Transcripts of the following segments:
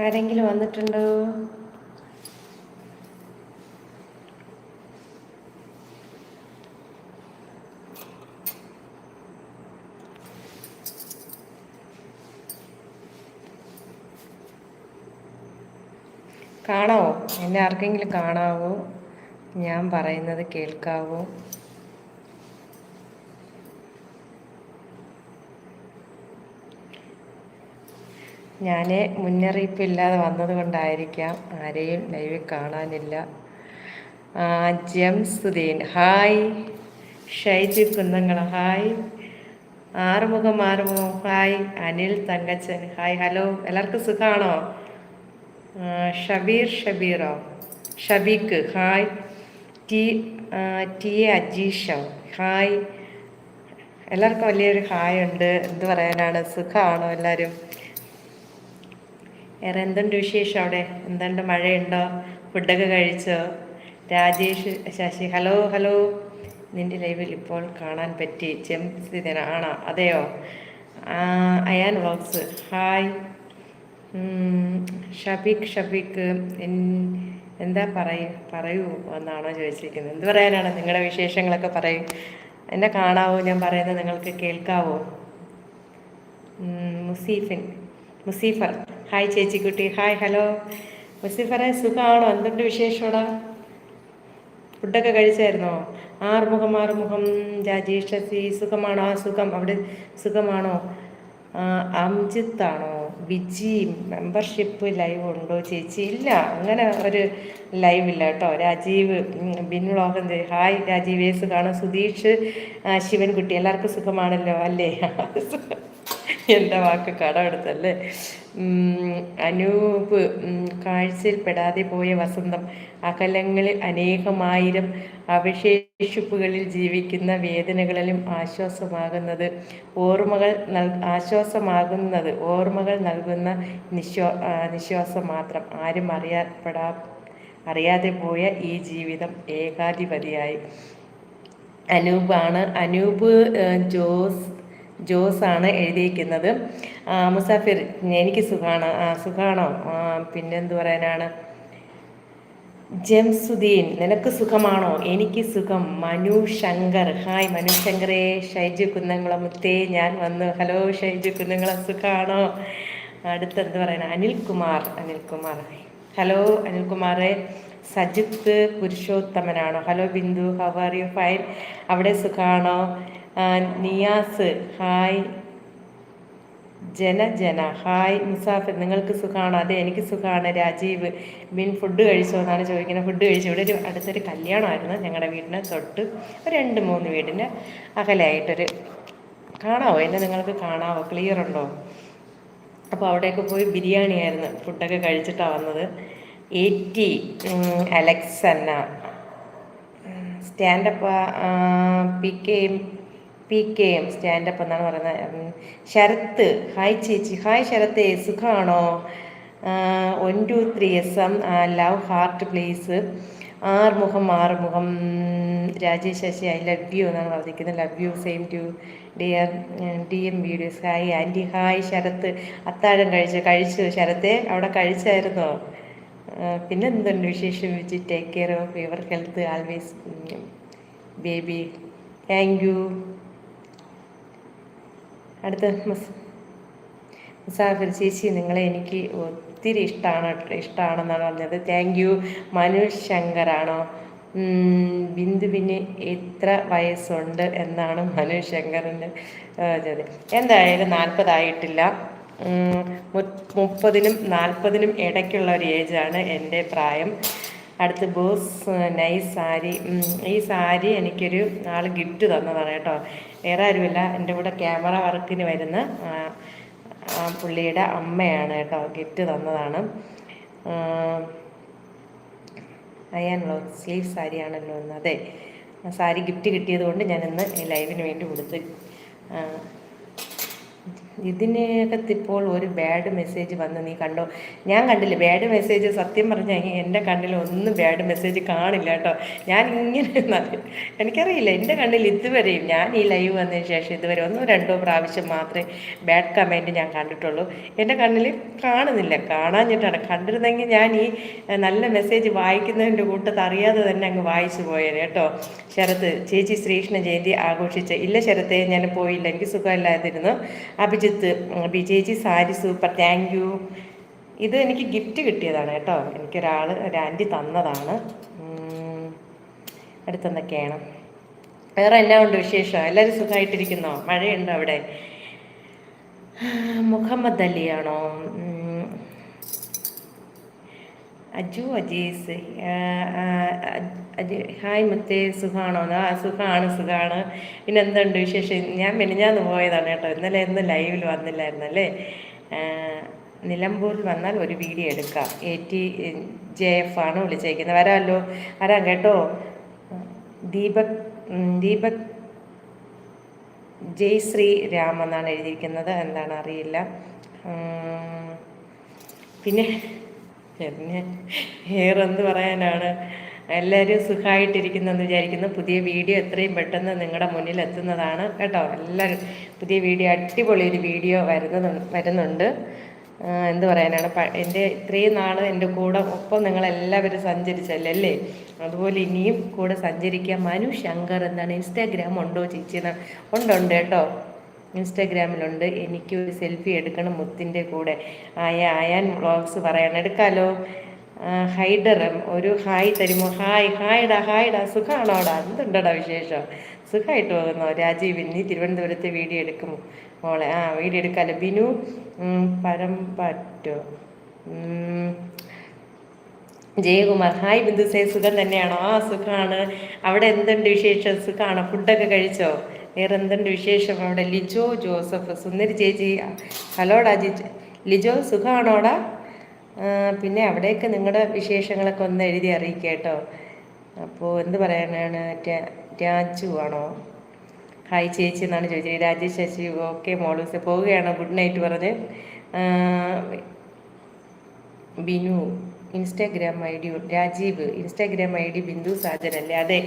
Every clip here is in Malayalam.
ആരെങ്കിലും വന്നിട്ടുണ്ടോ? കാണാവോ എന്നെ ആർക്കെങ്കിലും കാണാവോ? ഞാൻ പറയുന്നത് കേൾക്കാവോ? ഞാൻ മുന്നറിയിപ്പില്ലാതെ വന്നത് കൊണ്ടായിരിക്കാം ആരെയും ലൈവിൽ കാണാനില്ല. ജംസുദ്ദീൻ hi. Shaiji കുന്നങ്ങൾ hi. Arumugam Arumugam. Hi. Anil Thankachan. Hi. Hello. എല്ലാവർക്കും സുഖമാണോ Shabeer ഷബീറോ? Shabeek. Hi. T T A അജീഷോ. Hi. എല്ലാവർക്കും വലിയൊരു ഹായ് ഉണ്ട്. എന്ത് പറയാനാണ്? സുഖമാണോ എല്ലാവരും? വേറെ എന്തുണ്ട് വിശേഷം അവിടെ? എന്തുണ്ട് മഴയുണ്ടോ? ഫുഡൊക്കെ കഴിച്ചോ? Rajesh Sasi hello hello. നിന്റെ ലൈവിൽ ഇപ്പോൾ കാണാൻ പറ്റി. ചെംസിതനാണോ അതെയോ? അയാൻ വ്ളോഗ്സ്. ഹായ്. ഷഫീഖ് ഷബീഖ് എന്താ പറയൂ പറയൂ എന്നാണോ ചോദിച്ചിരിക്കുന്നത്. എന്ത് പറയാനാണ്? നിങ്ങളുടെ വിശേഷങ്ങളൊക്കെ പറയൂ. എന്നെ കാണാവോ? ഞാൻ പറയുന്നത് നിങ്ങൾക്ക് കേൾക്കാവോ? മുസീഫിൻ. മുസീഫർ ഹായ് ചേച്ചിക്കുട്ടി. ഹായ് ഹലോ മുസീഫറെ സുഖമാണോ എന്തുണ്ട് വിശേഷമോടാ ഫുഡൊക്കെ കഴിച്ചായിരുന്നോ? ആറുമുഖം ആറുമുഖം രാജേഷ് സുഖമാണോ? ആ സുഖം. അവിടെ സുഖമാണോ? അംജിത്താണോ? വിജി മെമ്പർഷിപ്പ് ലൈവ് ഉണ്ടോ? ചേച്ചി ഇല്ല. അങ്ങനെ ഒരു ലൈവ് ഇല്ല കേട്ടോ. രാജീവ് വ്ളോഗൻ ദേ, ഹായ് രാജീവേസ് സുഖാണ്? സുധീഷ് ശിവൻകുട്ടി. എല്ലാവർക്കും സുഖമാണല്ലോ അല്ലേ? എന്റെ വാക്ക് കടമെടുത്തല്ലേ? അനൂപ് കാഴ്ചയിൽ പെടാതെ പോയ വസന്തം. അകലങ്ങളിൽ അനേകമായിരം അവശേഷിപ്പുകളിൽ ജീവിക്കുന്ന വേദനകളിലും ആശ്വാസമാകുന്നത് ഓർമ്മകൾ നൽ ആശ്വാസമാകുന്നത് ഓർമ്മകൾ നൽകുന്ന നിശ്വാ നിശ്വാസം മാത്രം. ആരും അറിയപ്പെടാ അറിയാതെ പോയ ഈ ജീവിതം ഏകാധിപതിയായി. അനൂപാണ് അനൂപ് ജോസ് ജോസ് ആണ് എഴുതിയിരിക്കുന്നത് മുസാഫിർ എനിക്ക് സുഖമാണ് സുഖമാണോ പിന്നെന്ത് പറയാനാണ്? ജംസുദ്ദീൻ നിനക്ക് സുഖമാണോ? എനിക്ക് സുഖം. മനു ശങ്കർ. ഹായ് മനു ശങ്കറേ. ഷൈജു കുന്നംകുളമുത്തേ ഞാൻ വന്നു. ഹലോ ഷൈജു കുന്നംകുളം സുഖമാണോ അടുത്തെന്ത് പറയണ അനിൽകുമാർ. അനിൽകുമാർ. ഹലോ അനിൽകുമാറെ. Sajith പുരുഷോത്തമനാണോ? Hello Bindu. How are you? Fine. അവിടെ സുഖമാണോ നിയാസ് ഹായ്. ജന ജന ഹായ്. മുസാഫിർ നിങ്ങൾക്ക് സുഖമാണ് അതെ എനിക്ക് സുഖമാണ് രാജീവ് ബിൻ ഫുഡ് കഴിച്ചോ എന്നാണ് ചോദിക്കുന്നത്. ഫുഡ് കഴിച്ചു. ഇവിടെ ഒരു അടുത്തൊരു കല്യാണമായിരുന്നു ഞങ്ങളുടെ വീടിന് തൊട്ട് ഒരു രണ്ട് മൂന്ന് വീടിന് അകലെയായിട്ടൊരു കാണാവോ? എന്നെ നിങ്ങൾക്ക് കാണാവോ? ക്ലിയർ ഉണ്ടോ? അപ്പോൾ അവിടെയൊക്കെ പോയി ബിരിയാണി ആയിരുന്നു. ഫുഡൊക്കെ കഴിച്ചിട്ടാണ് വന്നത്. Eighty അലക്സന്ന stand up P K P K M stand up എന്നാണ് പറയുന്നത്. ശരത്ത്. ഹായ് ചേച്ചി. ഹായ് ശരത്ത്. സുഖമാണോ one two three S M love heart place. Arumugam Arumugam. Rajesh Sasi I love you എന്നാണ് പറഞ്ഞിരിക്കുന്നത്. Love you same too dear D M videos. Hi aunty. Hi Sarath. അത്താഴം കഴിച്ചു കഴിച്ചു. ശരത്തെ അവിടെ കഴിച്ചായിരുന്നോ? പിന്നെ എന്തുണ്ട് വിശേഷം? Which take care of your health always baby thank you അടുത്ത മുസ് മുസാഫിർ ചേച്ചി നിങ്ങളെ എനിക്ക് ഒത്തിരി ഇഷ്ടമാണ് ഇഷ്ടമാണെന്നാണ് പറഞ്ഞത്. താങ്ക് യു മനു ശങ്കറാണോ ബിന്ദുവിന് എത്ര വയസ്സുണ്ട് എന്നാണ് മനുഷ് ശങ്കറിന്റെ ചോദ്യം. എന്തായാലും നാൽപ്പതായിട്ടില്ല. മുപ്പതിനും നാൽപ്പതിനും ഇടയ്ക്കുള്ള ഒരു ഏജാണ് എന്റെ പ്രായം. അടുത്ത് ബോസ് നൈസ് സാരി. ഈ സാരി എനിക്കൊരു ആൾ ഗിഫ്റ്റ് തന്നതാണ് കേട്ടോ. വേറെ ആരുമില്ല. എന്റെ കൂടെ ക്യാമറ വർക്കിന് വരുന്ന പുള്ളിയുടെ അമ്മയാണ് കേട്ടോ. ഗിഫ്റ്റ് തന്നതാണ്. അയ്യാണല്ലോ സ്ലീവ് സാരിയാണല്ലോ എന്ന് അതെ സാരി ഗിഫ്റ്റ് കിട്ടിയത് കൊണ്ട് ഞാൻ ഇന്ന് ലൈവിന് വേണ്ടി കൊടുത്ത് ഇതിനകത്തിപ്പോൾ ഒരു ബാഡ് മെസ്സേജ് വന്ന്. നീ കണ്ടോ? ഞാൻ കണ്ടില്ല ബാഡ് മെസ്സേജ് സത്യം പറഞ്ഞാൽ എന്റെ കണ്ണിൽ ഒന്നും ബാഡ് മെസ്സേജ് കാണില്ല കേട്ടോ. ഞാൻ ഇങ്ങനെ എനിക്കറിയില്ല എന്റെ കണ്ണിൽ ഇതുവരെയും ഞാൻ ഈ ലൈവ് വന്നതിന് ശേഷം ഇതുവരെ ഒന്നോ രണ്ടോ പ്രാവശ്യം മാത്രമേ ബാഡ് കമന്റ് ഞാൻ കണ്ടിട്ടുള്ളൂ. എന്റെ കണ്ണിൽ കാണുന്നില്ല. കാണാഞ്ഞിട്ടാണ്. കണ്ടിരുന്നെങ്കിൽ ഞാൻ ഈ നല്ല മെസ്സേജ് വായിക്കുന്നതിന്റെ കൂട്ടത്ത് അറിയാതെ തന്നെ അങ്ങ് വായിച്ചു പോയത് കേട്ടോ. ശരത്ത് ചേച്ചി ശ്രീകൃഷ്ണ ജയന്തി ആഘോഷിച്ച് ഇല്ല ശരത്തെ ഞാൻ പോയില്ല എനിക്ക് സുഖമില്ലാതിരുന്നു. അഭിജിത്ത് അഭി ചേച്ചി സാരി സൂപ്പർ താങ്ക് യു ഇത് എനിക്ക് ഗിഫ്റ്റ് കിട്ടിയതാണ് കേട്ടോ. എനിക്ക് ഒരാൾ ആന്റി തന്നതാണ്. അടുത്തെന്നൊക്കെയാണ് വേറെ എല്ലാം ഉണ്ട് വിശേഷം. എല്ലാവരും സുഖമായിട്ടിരിക്കുന്നോ? മഴയുണ്ടോ അവിടെ? മുഹമ്മദ് അലിയാണോ? അജു അജീസ് ഹായ് മുത്തേ സുഖാണോ? ആ സുഖമാണ് സുഖമാണ് പിന്നെ എന്തുണ്ട് വിശേഷം? ഞാൻ മെനിഞ്ഞാന്ന് പോയതാണ് കേട്ടോ. ഇന്നലെ ഇന്ന് ലൈവിൽ വന്നില്ലായിരുന്നു അല്ലേ? നിലമ്പൂരിൽ വന്നാൽ ഒരു വീഡിയോ എടുക്കാം. എ ടി ജെ എഫ് ആണ് വിളിച്ചേക്കുന്നത്. വരാമല്ലോ. വരാം കേട്ടോ. ദീപക് ദീപക് ജയ്ശ്രീ രാം എന്നാണ് എഴുതിയിരിക്കുന്നത്. എന്താണ് അറിയില്ല പിന്നെ പിന്നെ ഏറെന്ത് പറയാനാണ്. എല്ലാവരും സുഖമായിട്ടിരിക്കുന്നെന്ന് വിചാരിക്കുന്നു. പുതിയ വീഡിയോ എത്രയും പെട്ടെന്ന് നിങ്ങളുടെ മുന്നിൽ എത്തുന്നതാണ് കേട്ടോ. എല്ലാവരും പുതിയ വീഡിയോ അടിപൊളി ഒരു വീഡിയോ വരുന്നത് വരുന്നുണ്ട്. എന്ത് പറയാനാണ്? എന്റെ ഇത്രയും നാൾ എന്റെ കൂടെ ഒപ്പം നിങ്ങളെല്ലാവരും സഞ്ചരിച്ചല്ലേ? അതുപോലെ ഇനിയും കൂടെ സഞ്ചരിക്കാൻ മനു ശങ്കർ എന്താണ്? ഇൻസ്റ്റാഗ്രാം ഉണ്ടോ ചേച്ചി ഉണ്ട് കേട്ടോ. ഇൻസ്റ്റാഗ്രാമിലുണ്ട്. എനിക്ക് ഒരു സെൽഫി എടുക്കണം മുത്തിന്റെ കൂടെ. ആയ ആയാൻ വ്ളോഗ്സ് പറയണം എടുക്കാലോ? ഹൈഡർ ഒരു ഹായ് തരുമോ? ഹായ് ഹായ്ഡാ ഹായ്ഡാ സുഖമാണോടാ എന്തുണ്ടടാ വിശേഷം? സുഖമായിട്ട് പോകുന്നു. രാജീവ് നീ തിരുവനന്തപുരത്തെ വീഡിയോ എടുക്കും മോളെ ആ വീഡിയോ എടുക്കാമല്ലോ ബിനു പരമ്പറ്റോ ജയകുമാർ ഹായ് ബിന്ദുസേ. സുഖം തന്നെയാണോ? ആ സുഖമാണ് അവിടെ എന്തുണ്ട് വിശേഷം? സുഖമാണോ ഫുഡൊക്കെ കഴിച്ചോ? വേറെ എന്തുണ്ട് വിശേഷം? അവിടെ ലിജോ ജോസഫ് സുന്ദരി ചേച്ചി ഹലോടാ ജി ലിജോ സുഖമാണോടാ പിന്നെ അവിടെയൊക്കെ നിങ്ങളുടെ വിശേഷങ്ങളൊക്കെ ഒന്ന് എഴുതി അറിയിക്കുക കേട്ടോ. അപ്പോൾ എന്ത് പറയാനാണ്? രാജു ആണോ? ഹായ് ചേച്ചി എന്നാണ് ചോദിച്ചത്. രാജേഷ് ശശി ഓക്കെ മോളൂസ് പോവുകയാണോ? ഗുഡ് നൈറ്റ് പറഞ്ഞ്. Binu Instagram I D Rajeev Instagram I D Bindu Sajan അല്ലേ? അതെ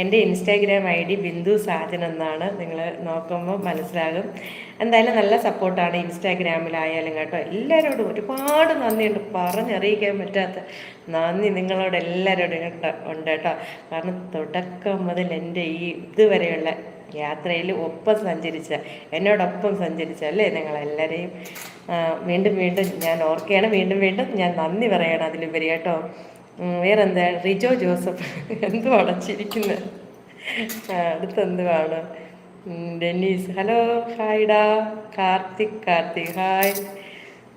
എന്റെ Instagram I D Bindu Sajan എന്നാണ് നിങ്ങൾ നോക്കുമ്പോൾ മനസ്സിലാകും. എന്തായാലും നല്ല സപ്പോർട്ടാണ് ഇൻസ്റ്റാഗ്രാമിലായാലും കേട്ടോ. എല്ലാവരോടും ഒരുപാട് നന്ദിയുണ്ട്. പറഞ്ഞറിയിക്കാൻ പറ്റാത്ത നന്ദി നിങ്ങളോട് എല്ലാവരോടും കേട്ടോ ഉണ്ട് കേട്ടോ. കാരണം തുടക്കം മുതൽ എന്റെ ഈ ഇതുവരെയുള്ള യാത്രയിൽ ഒപ്പം സഞ്ചരിച്ച എന്നോടൊപ്പം സഞ്ചരിച്ച അല്ലേ നിങ്ങളെല്ലാവരെയും വീണ്ടും വീണ്ടും ഞാൻ ഓർക്കുകയാണ് വീണ്ടും വീണ്ടും ഞാൻ നന്ദി പറയണം അതിലുപരി കേട്ടോ. വേറെന്താ? റിജോ ജോസഫ് എന്തു അടച്ചിരിക്കുന്നത് അടുത്തെന്തുവാണ്? ഡെന്നീസ്. ഹലോ ഹായ്ഡാ കാർത്തിക് കാർത്തിക് ഹായ്.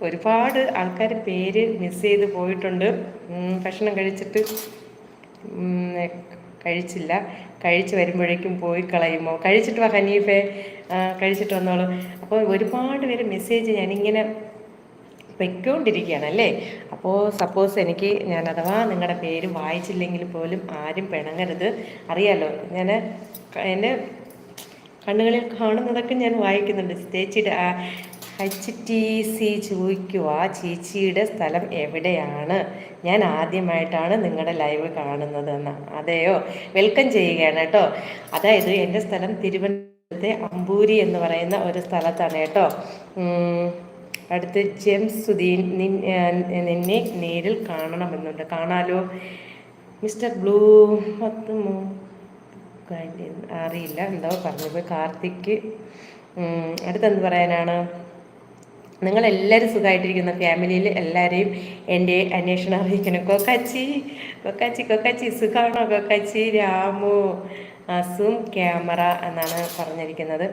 ഒരുപാട് ആൾക്കാർ പേര് മിസ് ചെയ്ത് പോയിട്ടുണ്ട്. ഭക്ഷണം കഴിച്ചിട്ട് കഴിച്ചില്ല. കഴിച്ച് വരുമ്പോഴേക്കും പോയി കളയുമോ? കഴിച്ചിട്ട് വാ ഹനീഫെ. കഴിച്ചിട്ട് വന്നോളൂ. അപ്പോൾ ഒരുപാട് പേര് മെസ്സേജ് ഞാനിങ്ങനെ പൊയ്ക്കൊണ്ടിരിക്കുകയാണ് അല്ലേ? അപ്പോൾ സപ്പോസ് എനിക്ക് ഞാൻ അഥവാ നിങ്ങളുടെ പേര് വായിച്ചില്ലെങ്കിൽ പോലും ആരും പിണങ്ങരുത്. അറിയാലോ ഞാൻ എന്റെ കണ്ണുകളിൽ കാണുന്നതൊക്കെ ഞാൻ വായിക്കുന്നുണ്ട്. ചേച്ചിയുടെ എച്ച് ടി സി ചോദിക്കുക ചേച്ചിയുടെ സ്ഥലം എവിടെയാണ്? ഞാൻ ആദ്യമായിട്ടാണ് നിങ്ങളുടെ ലൈവ് കാണുന്നത് എന്ന്. അതെയോ? വെൽക്കം ചെയ്യുകയാണ് കേട്ടോ. അതായത് എന്റെ സ്ഥലം തിരുവനന്തപുരത്തെ അമ്പൂരി എന്ന് പറയുന്ന ഒരു സ്ഥലത്താണ് കേട്ടോ. അടുത്ത് ജെംസ് സുധീൻ നിന്നെ നേരിൽ കാണണമെന്നുണ്ട്. കാണാലോ? മിസ്റ്റർ ബ്ലൂ പത്ത് മൂ അറിയില്ല. എന്തോ പറഞ്ഞു പോയി കാർത്തിക്ക് അടുത്തെന്ത് പറയാനാണ്? നിങ്ങളെല്ലാവരും സുഖമായിട്ടിരിക്കുന്ന ഫാമിലിയിൽ എല്ലാവരെയും എന്റെ അന്വേഷണം അറിയിക്കണം. കൊക്കാച്ചി കൊക്കാച്ചി കൊക്കാച്ചി സുഖമാണോ കൊക്കാച്ചി? രാമു അസും ക്യാമറ എന്നാണ് പറഞ്ഞിരിക്കുന്നത്.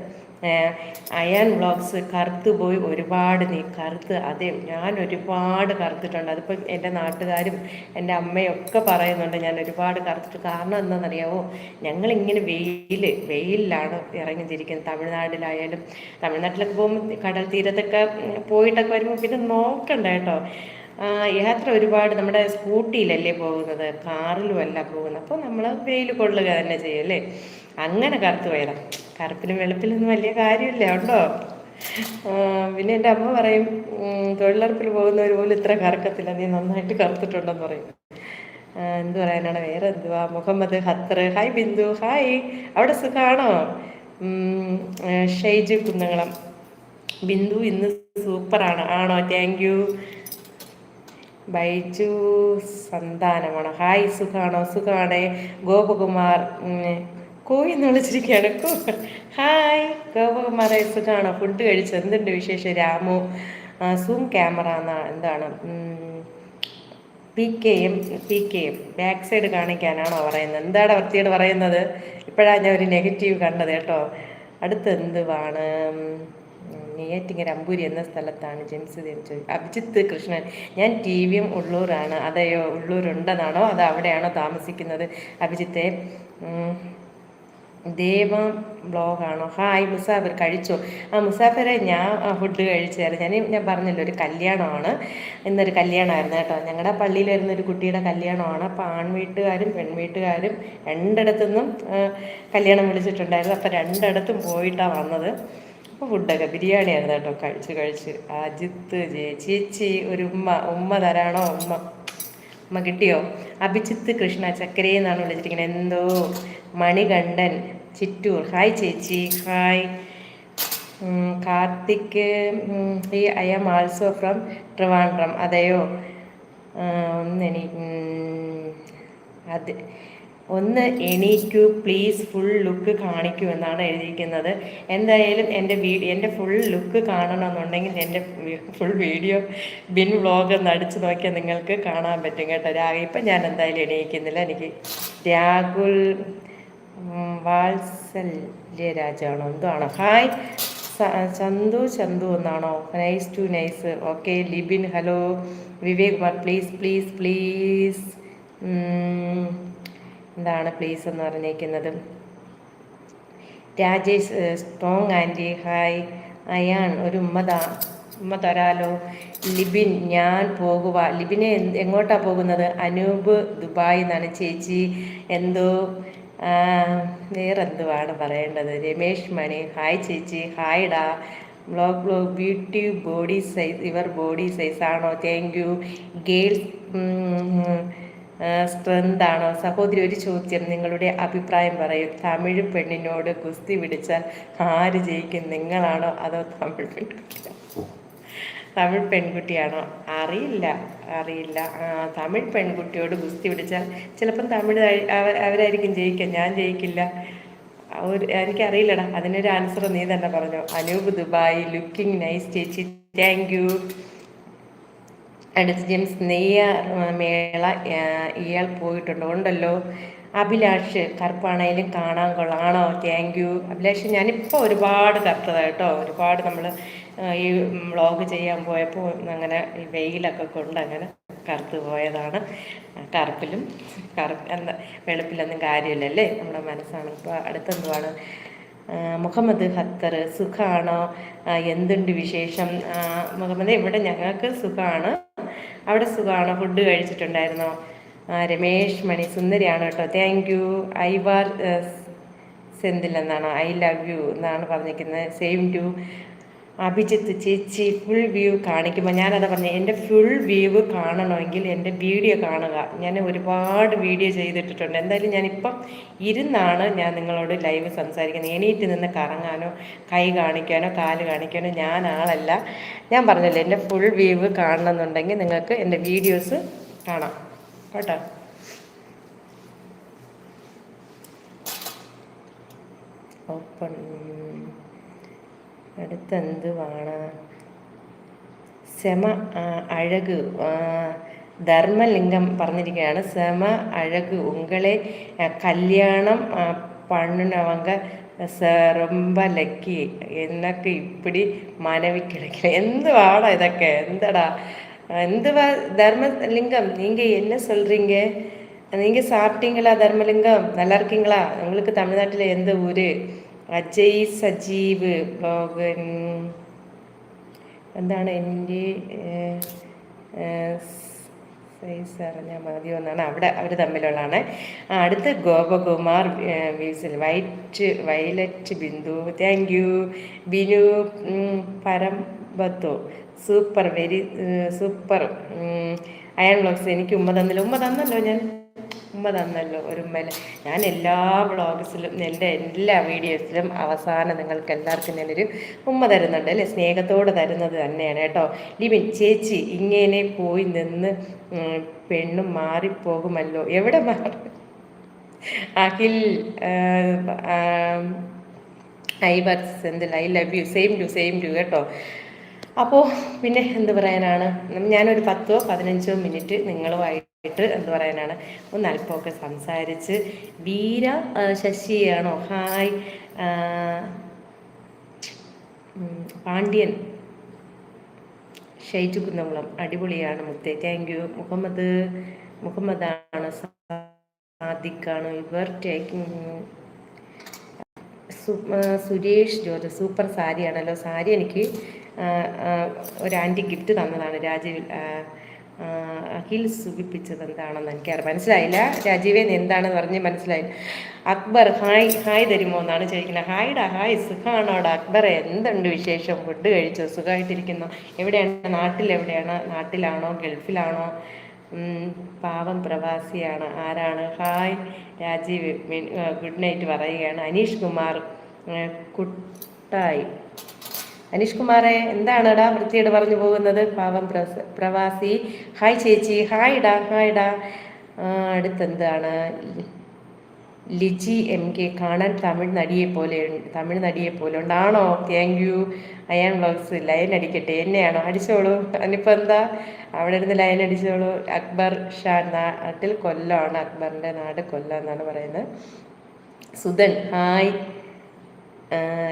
അയാൻ വ്ളോഗ്സ് കറുത്ത് പോയി ഒരുപാട് നീ കറുത്ത് അതെ ഞാൻ ഒരുപാട് കറുത്തിട്ടുണ്ട്. അതിപ്പോൾ എന്റെ നാട്ടുകാരും എന്റെ അമ്മയും ഒക്കെ പറയുന്നുണ്ട് ഞാൻ ഒരുപാട് കറുത്തിട്ട് കാരണം എന്താണെന്നറിയാവോ? ഞങ്ങളിങ്ങനെ വെയിൽ വെയിലിലാണ് ഇറങ്ങി തിരിക്കുന്നത് തമിഴ്നാട്ടിലായാലും തമിഴ്നാട്ടിലൊക്കെ പോകുമ്പോൾ കടൽ തീരത്തൊക്കെ പോയിട്ടൊക്കെ വരുമ്പോൾ പിന്നെ നോക്കണ്ട കേട്ടോ. യാത്ര ഒരുപാട് നമ്മുടെ സ്കൂട്ടിയിലല്ലേ പോകുന്നത്? കാറിലുമല്ല പോകുന്നത്. അപ്പോൾ നമ്മൾ വെയിൽ കൊള്ളുക തന്നെ ചെയ്യും അല്ലേ? അങ്ങനെ കറുത്ത് പോയതാ. കറുപ്പിലും വെളുപ്പിലൊന്നും വലിയ കാര്യമില്ല ഉണ്ടോ? പിന്നെ എന്റെ അമ്മ പറയും തൊഴിലുറപ്പിൽ പോകുന്നവർ പോലും ഇത്ര കറക്കത്തില്ല നീ നന്നായിട്ട് കറുത്തിട്ടുണ്ടെന്ന് പറയും. എന്തു പറയാനാണ്? വേറെ എന്തുവാ? Muhammad Qatar. Hi Bindu hi. അവിടെ സുഖാണോ? ഷെയ്ജു കുന്നംകുളം. ബിന്ദു ഇന്ന് സൂപ്പറാണ്. ആണോ? താങ്ക് യു ബൈജു സന്താനമാണ്. ഹായ് സുഖാണോ? സുഖാണേ. ഗോപകുമാർ കോയി എന്ന് വിളിച്ചിരിക്കുകയാണ്. കോ- ഹായ്. ഗോപകുമാറെ സുഖമാണോ ഫുഡ് കഴിച്ചു? എന്തുണ്ട് വിശേഷം? രാമു സൂം ക്യാമറ എന്നാ എന്താണ്? P K M P K M back side കാണിക്കാനാണോ പറയുന്നത്? എന്താണ് വൃത്തിയോട് പറയുന്നത്? ഇപ്പോഴാണ് ഞാൻ ഒരു നെഗറ്റീവ് കണ്ടത് കേട്ടോ. അടുത്ത് എന്തുവാണ്? നെയ്യാറ്റിങ്ങര അമ്പൂരി എന്ന സ്ഥലത്താണ് ജെൻസ് ചോദിച്ചു അഭിജിത്ത് കൃഷ്ണൻ. ഞാൻ ടി വിയും ഉള്ളൂരാണ്. അതെയോ ഉള്ളൂരുണ്ടെന്നാണോ? അത് അവിടെയാണോ താമസിക്കുന്നത്? അഭിജിത്തെ. ദേവ ബ്ലോഗാണോ? ഹായ് മുസാഫിർ കഴിച്ചോ? ആ മുസാഫിറെ ഞാൻ ഫുഡ് കഴിച്ചായിരുന്നു ഞാൻ ഞാൻ പറഞ്ഞല്ലോ ഒരു കല്യാണമാണ്. ഇന്നൊരു കല്യാണമായിരുന്നു കേട്ടോ. ഞങ്ങളുടെ പള്ളിയിൽ വരുന്ന ഒരു കുട്ടിയുടെ കല്യാണമാണ്. അപ്പോൾ ആൺവീട്ടുകാരും പെൺവീട്ടുകാരും രണ്ടിടത്തുനിന്നും നിന്നും കല്യാണം വിളിച്ചിട്ടുണ്ടായിരുന്നു. അപ്പോൾ രണ്ടിടത്തും പോയിട്ടാണ് വന്നത്. അപ്പോൾ ഫുഡൊക്കെ ബിരിയാണി ആയിരുന്നു കേട്ടോ. കഴിച്ച് കഴിച്ച്. അജിത്ത് ചേച്ചി ഒരു ഉമ്മ. ഉമ്മ തരാണോ? ഉമ്മ. ഉമ്മ കിട്ടിയോ? അഭിജിത്ത് കൃഷ്ണ ചക്കരേ എന്നാണ് വിളിച്ചിരിക്കുന്നത്. എന്തോ മണികണ്ഠൻ. ചിറ്റൂർ. ഹായ് ചേച്ചി. ഹായ് ഉം, ഈ I am also from Trivandrum. അതെയോ? ഒന്ന് എണീ അത് ഒന്ന് എണീക്കൂ. പ്ലീസ് ഫുൾ ലുക്ക് കാണിക്കൂ എന്നാണ് എഴുതിയിരിക്കുന്നത്. എന്തായാലും എന്റെ വീഡിയോ എന്റെ ഫുൾ ലുക്ക് കാണണമെന്നുണ്ടെങ്കിൽ എന്റെ ഫുൾ വീഡിയോ ബിൻ വ്ളോഗ് ഒന്ന് അടിച്ചു നോക്കിയാൽ നിങ്ങൾക്ക് കാണാൻ പറ്റും കേട്ടോ. രാഗ ഇപ്പം ഞാൻ എന്തായാലും എണീക്കുന്നില്ല. എനിക്ക് രാഹുൽ ഉം, വാത്സല്യരാജാണോ? എന്താണോ ഹായ്. ചന്തു ചന്തു എന്നാണോ? Nice to nice okay Libin hello Vivek Kumar please please please എന്താണ് പ്ലീസ് എന്ന് പറഞ്ഞേക്കുന്നത്? Rajesh strong aunty. Hi Ayaan ഒരു ഉമ്മ താ ഉമ്മ തരാലോ. ലിബിൻ ഞാൻ പോകുക ലിബിനെ എങ്ങോട്ടാണ് എങ്ങോട്ടാ പോകുന്നത്? അനൂപ് ദുബായ് എന്നാണ് ചേച്ചി. എന്തോ വേറെന്തുവാണ് പറയേണ്ടത്? രമേഷ് മണി ഹായ് ചേച്ചി ഹായ് ഡാ blog blog beauty body size ഇവർ ബോഡി സൈസ് ആണോ? താങ്ക് യു ഗേൾസ് സ്ട്രെങ്ത് ആണോ? സഹോദരി ഒരു ചോദ്യം. നിങ്ങളുടെ അഭിപ്രായം പറയും. തമിഴ് പെണ്ണിനോട് ഗുസ്തി പിടിച്ചാൽ ആര് ജയിക്കും? നിങ്ങളാണോ അതോ തമിഴ് പെൺകുട്ടിയാണോ തമിഴ് പെൺകുട്ടിയാണോ? അറിയില്ല അറിയില്ല. തമിഴ് പെൺകുട്ടിയോട് ഗുസ്തി പിടിച്ചാൽ ചിലപ്പം തമിഴ് അവരായിരിക്കും ജയിക്കുക. ഞാൻ ജയിക്കില്ല. ഒരു എനിക്കറിയില്ലടാ. അതിനൊരു ആൻസർ നീ തന്നെ പറഞ്ഞു. അനൂപ് ദുബായ് ലുക്കിംഗ് നൈസ് ചേച്ചി താങ്ക് യു അടുത്ത ജെയിംസ് നെയ്യ മേള ഇയാൾ പോയിട്ടുണ്ട്? ഉണ്ടല്ലോ. അഭിലാഷ് കറുപ്പാണേലും കാണാൻ കൊള്ളാണോ താങ്ക് യു അഭിലാഷ് ഞാനിപ്പോൾ ഒരുപാട് കറുത്തതാണ് കേട്ടോ. ഒരുപാട് നമ്മൾ ഈ വ്ളോഗ് ചെയ്യാൻ പോയപ്പോൾ അങ്ങനെ ഈ വെയിലൊക്കെ കൊണ്ട് അങ്ങനെ കറുത്ത് പോയതാണ്. കറുപ്പിലും കറു എന്താ വെളുപ്പിലൊന്നും കാര്യമില്ലല്ലേ? നമ്മുടെ മനസ്സാണ്. ഇപ്പോൾ അടുത്തെന്തുവാണ്? മുഹമ്മദ് ഖത്തർ സുഖാണോ? എന്തുണ്ട് വിശേഷം? മുഹമ്മദ് ഇവിടെ ഞങ്ങൾക്ക് സുഖമാണ് അവിടെ സുഖമാണോ ഫുഡ് കഴിച്ചിട്ടുണ്ടായിരുന്നോ? രമേഷ് മണി സുന്ദരിയാണ് കേട്ടോ. താങ്ക് യു ഐവാർ സെന്തിൽ എന്നാണ്? ഐ ലവ് യു എന്നാണ് പറഞ്ഞിരിക്കുന്നത്. സെയിം ടു അഭിജിത്ത് ചേച്ചി ഫുൾ വ്യൂ കാണിക്കുമ്പോൾ ഞാനത് പറഞ്ഞു എന്റെ ഫുൾ വ്യൂ കാണണമെങ്കിൽ എന്റെ വീഡിയോ കാണുക. ഞാൻ ഒരുപാട് വീഡിയോ ചെയ്തിട്ടിട്ടുണ്ട്. എന്തായാലും ഞാനിപ്പം ഇരുന്നാണ് ഞാൻ നിങ്ങളോട് ലൈവ് സംസാരിക്കുന്നത്. എണീറ്റ് നിന്ന് കറങ്ങാനോ കൈ കാണിക്കാനോ കാൽ കാണിക്കാനോ ഞാൻ ആളല്ല. ഞാൻ പറഞ്ഞല്ലോ എന്റെ ഫുൾ വ്യൂ കാണണമെന്നുണ്ടെങ്കിൽ നിങ്ങൾക്ക് എന്റെ വീഡിയോസ് കാണാം. കേട്ടോ? ഓപ്പൺ അടുത്തെന്തുവാണ് സെമ ആ, അഴക് ആ, ധർമ്മലിംഗം പറഞ്ഞിരിക്കുകയാണ് സെമ അഴക് ഉങ്ങളെ ആ, കല്യാണം ആ, பண்ணுனவங்க സ- ரொம்ப ലക്കി എന്നൊക്കെ ഇപ്പിടി മനവി കിടക്കുക എന്തുവാടാ ഇതൊക്കെ എന്താടാ എന്തുവാ தர்மலிங்கம் நீங்க என்ன சொல்றீங்க நீங்க சாப்பிட்டீங்களா தர்மலிங்கம் நல்லா இருக்கீங்களா உங்களுக்கு தமிழ்நாட்டில் எந்த ஊர் അജയ് സജീവ് ബ്ലോഗൻ എന്താണ് എന്റെ സൈസ് അറിഞ്ഞാൽ മതിയോ എന്നാണ് അവിടെ അവർ തമ്മിലുള്ളതാണ്. അടുത്ത് Gopakumar വ്യൂസിൽ white violet Bindu. Thank you Binu പരമ്പത്തോ super very super. Ayaan blogs എനിക്ക് ഉമ്മ തന്നില്ല. ഉമ്മ തന്നല്ലോ ഞാൻ. ഉമ്മ തന്നല്ലോ ഒരു ഉമ്മല ഞാൻ എല്ലാ വ്ളോഗ്സിലും എന്റെ എല്ലാ വീഡിയോസിലും അവസാനം നിങ്ങൾക്ക് എല്ലാവർക്കും ഞാനൊരു ഉമ്മ തരുന്നുണ്ട് അല്ലേ? സ്നേഹത്തോട് തരുന്നത് തന്നെയാണ് കേട്ടോ. ലിബിൻ ചേച്ചി ഇങ്ങനെ പോയി നിന്ന് പെണ്ണും മാറിപ്പോകുമല്ലോ. എവിടെ മാറി? അഖിൽ ഐ ബർസ് എന്തില്ല I love you. Same too same too കേട്ടോ. അപ്പോൾ പിന്നെ എന്ത് പറയാനാണ്? ഞാനൊരു പത്തോ പതിനഞ്ചോ മിനിറ്റ് നിങ്ങളുമായിട്ട് എന്ത് പറയാനാണ്? ഒന്ന് അല്പമൊക്കെ സംസാരിച്ച്. വീര ശശിയാണോ? ഹായ്. പാണ്ഡ്യൻ. ഷൈജു കുന്നംകുളം അടിപൊളിയാണ് മുത്തേ. താങ്ക് യു മുഹമ്മദ് മുഹമ്മദാണ് സാദിഖാണ്. ഇവർ ടേക്കിംഗ് സുരേഷ് ജോർജ്. സൂപ്പർ സാരിയാണല്ലോ. സാരി എനിക്ക് ഒരു ആന്റി ഗിഫ്റ്റ് തന്നതാണ്. രാജീവ് അഖിൽ സുഖിപ്പിച്ചത് എന്താണെന്ന് എനിക്കറിയാം. മനസ്സിലായില്ല? രാജീവൻ എന്താണെന്ന് പറഞ്ഞ് മനസ്സിലായില്ല. അക്ബർ ഹായ് ഹായ് തരുമോ എന്നാണ് ചോദിക്കുന്നത്. ഹായ്ഡാ ഹായ് സുഖമാണോടാ അക്ബർ എന്തുണ്ട് വിശേഷം? ഫുഡ് കഴിച്ചോ? സുഖമായിട്ടിരിക്കുന്നു? എവിടെയാണ്? നാട്ടിൽ എവിടെയാണ്? നാട്ടിലാണോ? ഗൾഫിലാണോ? പാവം പ്രവാസിയാണ്. ആരാണ്? ഹായ് രാജീവ് ഗുഡ് നൈറ്റ് പറയുകയാണ്. അനീഷ് കുമാർ കുട്ടായി. അനീഷ് കുമാറെ എന്താണെടാ വൃത്തിയോട് പറഞ്ഞു പോകുന്നത്? പാവം പ്രവാസി. ഹായ് ചേച്ചി. ഹായ് ഡാ ഹായ് ഡാ അടുത്തെന്താണ്? ലിജി എം കെ കാണാൻ തമിഴ് നടിയെ പോലെ തമിഴ് നടിയെ പോലെ ഉണ്ടാണോ thank you Ayaan blogs line അടിക്കട്ടെ. എന്നെയാണോ? അടിച്ചോളൂ. അതിനിപ്പോൾ എന്താ? അവിടെ ഇരുന്ന് ലൈൻ അടിച്ചോളൂ. അക്ബർ ഷാ നാട്ടിൽ കൊല്ലമാണ് അക്ബറിന്റെ നാട് കൊല്ലം എന്നാണ് പറയുന്നത്. സുധൻ ഹായ്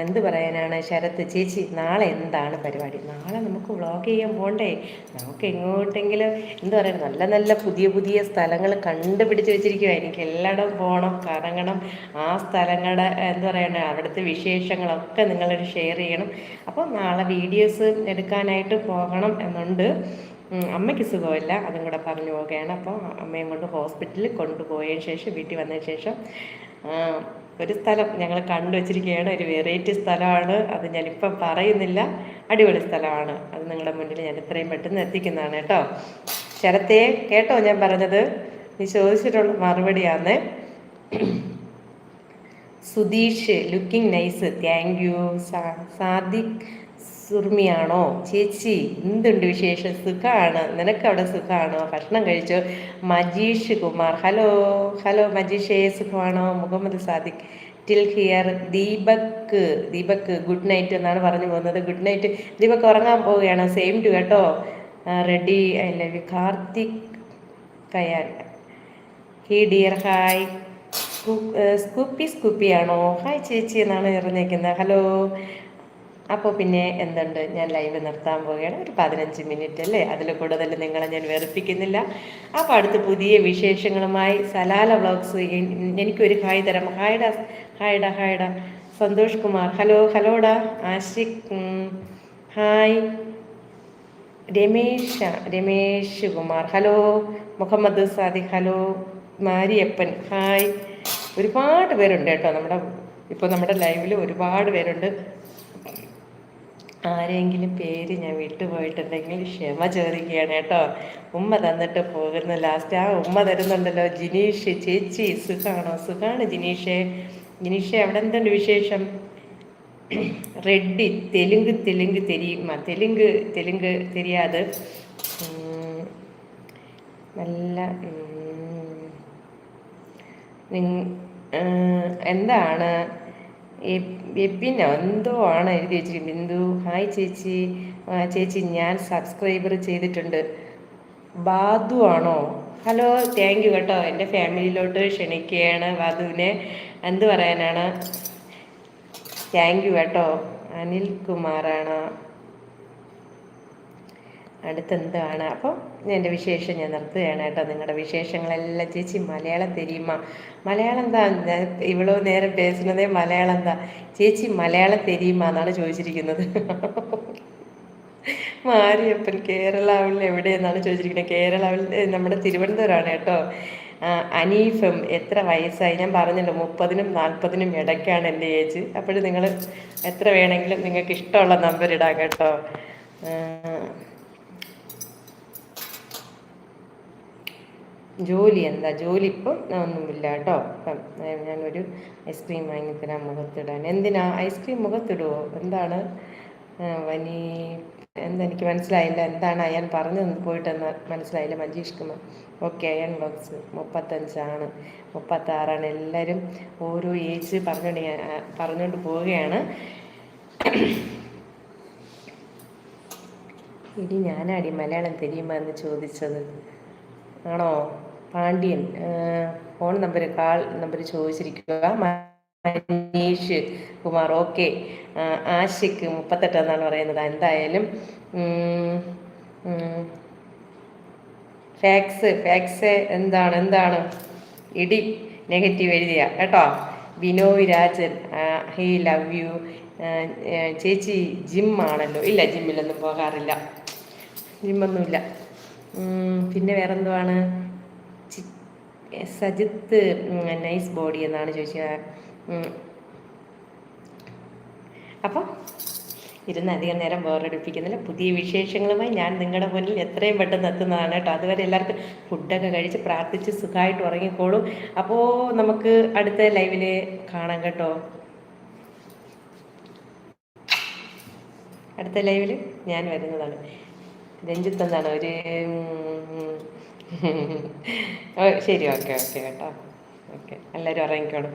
എന്ത് പറയാനാണ്? ശരത്ത് ചേച്ചി നാളെ എന്താണ് പരിപാടി? നാളെ നമുക്ക് വ്ളോഗ് ചെയ്യാൻ പോണ്ടേ? നമുക്ക് എങ്ങോട്ടെങ്കിലും എന്താ പറയുക നല്ല നല്ല പുതിയ പുതിയ സ്ഥലങ്ങൾ കണ്ടുപിടിച്ച് വെച്ചിരിക്കുക എനിക്ക് എല്ലായിടം പോകണം കറങ്ങണം. ആ സ്ഥലങ്ങളുടെ എന്താ പറയണ അവിടുത്തെ വിശേഷങ്ങളൊക്കെ നിങ്ങളൊരു ഷെയർ ചെയ്യണം. അപ്പോൾ നാളെ വീഡിയോസ് എടുക്കാനായിട്ട് പോകണം എന്നുണ്ട്. അമ്മയ്ക്ക് സുഖമില്ല അതും കൂടെ പറഞ്ഞു പോവുകയാണ്. അപ്പോൾ അമ്മയും കൊണ്ട് ഹോസ്പിറ്റലിൽ കൊണ്ടുപോയതിന് ശേഷം വീട്ടിൽ വന്നതിന് ശേഷം ഒരു സ്ഥലം ഞങ്ങൾ കണ്ടു ഒരു വെറൈറ്റി സ്ഥലമാണ്. അത് ഞാനിപ്പം പറയുന്നില്ല. അടിപൊളി സ്ഥലമാണ്. അത് നിങ്ങളുടെ മുന്നിൽ ഞാൻ എത്രയും പെട്ടെന്ന് എത്തിക്കുന്നതാണ് കേട്ടോ. ശരത്തെ കേട്ടോ ഞാൻ പറഞ്ഞത്? നീ ചോദിച്ചിട്ടുള്ള മറുപടിയാന്ന്. Sudheesh looking nice thank you Sadiq സുർമിയാണോ? ചേച്ചി എന്തുണ്ട് വിശേഷം? സുഖമാണ് നിനക്ക് അവിടെ സുഖമാണോ ഭക്ഷണം കഴിച്ചോ? മജീഷ് കുമാർ ഹലോ ഹലോ മജീഷേ സുഖമാണോ? Muhammad Sadiq till here Deepak Deepak good night എന്നാണ് പറഞ്ഞു പോകുന്നത്. Good night. ദീപക് ഉറങ്ങാൻ പോവുകയാണ്. സെയിം ടു കേട്ടോ. Ready. I love you. Karthik cayenne hi dear hi. സ്കൂപ്പി സ്കൂപ്പി ആണോ ഹായ് ചേച്ചി എന്നാണ് ഇറങ്ങിയേക്കുന്നത് ഹലോ. അപ്പോൾ പിന്നെ എന്തുണ്ട്? ഞാൻ ലൈവ് നിർത്താൻ പോവുകയാണ്. ഒരു പതിനഞ്ച് മിനിറ്റ് അല്ലേ? അതിൽ കൂടുതൽ നിങ്ങളെ ഞാൻ വെറുപ്പിക്കുന്നില്ല. അപ്പോൾ അടുത്ത് പുതിയ വിശേഷങ്ങളുമായി സലാല വ്ളോഗ്സ് എനിക്കൊരു ഹായ് തരാം. ഹായ്ഡ ഹായ്ഡ ഹായ്ഡ സന്തോഷ് കുമാർ. ഹലോ ഹലോടാ Ashiq hi Ramesh Ramesh Kumar. Hello Muhammad Sadi hello. Mariappan hi ഒരുപാട് പേരുണ്ട് കേട്ടോ. നമ്മുടെ ഇപ്പോൾ നമ്മുടെ ലൈവിൽ ഒരുപാട് പേരുണ്ട്. ആരെങ്കിലും പേര് ഞാൻ വിട്ടുപോയിട്ടുണ്ടെങ്കിൽ ക്ഷമ ചോദിക്കുകയാണ് കേട്ടോ. ഉമ്മ തന്നിട്ട് പോകുന്ന ലാസ്റ്റ് ആ ഉമ്മ തരുന്നുണ്ടല്ലോ. ജിനീഷ് ചേച്ചി സുഖാണോ? സുഖാണ് ജിനീഷേ. ജിനീഷേ അവിടെ എന്തുണ്ട് വിശേഷം? റെഡ്ഡി തെലുങ്ക് തെലുങ്ക് തെരിയുമ തെലുങ്ക് തെലുങ്ക് തെരിയാത്. നല്ല എന്താണ്? എപ്പിനോ എന്തോ ആണ് എഴുതി വെച്ചിരിക്കുന്നത്. ബിന്ദു. ഹായ് ചേച്ചി. ചേച്ചി ഞാൻ സബ്സ്ക്രൈബർ ചെയ്തിട്ടുണ്ട്. ബാദു ആണോ? ഹലോ താങ്ക് യു കേട്ടോ. എന്റെ ഫാമിലിയിലോട്ട് ക്ഷണിക്കുകയാണ് ബാദുവിനെ എന്ത് പറയാനാണ്? താങ്ക് യു കേട്ടോ. അനിൽ കുമാറാണ് അടുത്തെന്താണ്? അപ്പം എന്റെ വിശേഷം ഞാൻ നിർത്തുകയാണ് കേട്ടോ. നിങ്ങളുടെ വിശേഷങ്ങളെല്ലാം ചേച്ചി മലയാളം തെരിയുമ മലയാളം എന്താ? ഇവളോ നേരം പേസുന്നതേ മലയാളം എന്താ? ചേച്ചി മലയാളം തെരിയുമ എന്നാണ് ചോദിച്ചിരിക്കുന്നത്. മാരിയപ്പൻ കേരളാവിൽ എവിടെയെന്നാണ് ചോദിച്ചിരിക്കുന്നത്? കേരളാവിൽ നമ്മുടെ തിരുവനന്തപുരമാണ് കേട്ടോ. അനീഫും അനീഫം എത്ര വയസ്സായി? ഞാൻ പറഞ്ഞല്ലോ മുപ്പതിനും നാൽപ്പതിനും ഇടയ്ക്കാണ് എന്റെ ഏജ്. അപ്പോൾ നിങ്ങൾ എത്ര വേണമെങ്കിലും നിങ്ങൾക്ക് ഇഷ്ടമുള്ള നമ്പർ ഇടാം കേട്ടോ. ജോലി എന്താ? ജോലി ഇപ്പം ഒന്നുമില്ല കേട്ടോ. ഇപ്പം ഞാനൊരു ഐസ്ക്രീം വാങ്ങിത്തരാൻ മുഖത്തിടാൻ. എന്തിനാ? ഐസ്ക്രീം മുഖത്തിടുവോ? എന്താണ്? വനി എന്താ എനിക്ക് മനസ്സിലായില്ല. എന്താണ് അയാൻ പറഞ്ഞു പോയിട്ടെന്ന് മനസ്സിലായില്ല. Manjeesh Kumar. Okay iron box മുപ്പത്തഞ്ചാണ്. മുപ്പത്താറാണ്. എല്ലാവരും ഓരോ ഏജ് പറഞ്ഞുകൊണ്ട് പറഞ്ഞുകൊണ്ട് പോവുകയാണ്. ഇനി ഞാനാടി മലയാളം തെരിയുമോ എന്ന് ചോദിച്ചത്. ആണോ? Pandian phone number call number ചോദിച്ചിരിക്കുക. Manish Kumar okay. Ashiq മുപ്പത്തെട്ട് എന്നാണ് പറയുന്നത്. എന്തായാലും ഫാക്സ് ഫാക്സ് എന്താണ് എന്താണ്? ഇടി നെഗറ്റീവ് എഴുതിയ. കേട്ടോ? Binoy Rajan hey love you. ചേച്ചി ജിം ആണല്ലോ? ഇല്ല ജിമ്മിലൊന്നും പോകാറില്ല. ജിമ്മൊന്നുമില്ല. പിന്നെ വേറെന്തുവാണ്? സജിത്ത് നൈസ് ബോഡി എന്നാണ് ചോദിച്ചത്. അപ്പം ഇരുന്ന് അധികം നേരം ബോറടിപ്പിക്കുന്നില്ല. പുതിയ വിശേഷങ്ങളുമായി ഞാൻ നിങ്ങളുടെ മുന്നിൽ എത്രയും പെട്ടെന്ന് എത്തുന്നതാണ് കേട്ടോ. അതുവരെ എല്ലാവർക്കും ഫുഡൊക്കെ കഴിച്ച് പ്രാർത്ഥിച്ച് സുഖമായിട്ട് ഉറങ്ങിക്കോളൂ. അപ്പോൾ നമുക്ക് അടുത്ത ലൈവിൽ കാണാം കേട്ടോ. അടുത്ത ലൈവിൽ ഞാൻ വരുന്നതാണ്. രഞ്ജിത്ത് എന്താണ് ഒരു ശരി. ഓക്കെ ഓക്കെ കേട്ടോ. ഓക്കെ. എല്ലാവരും ഇറങ്ങിക്കോളും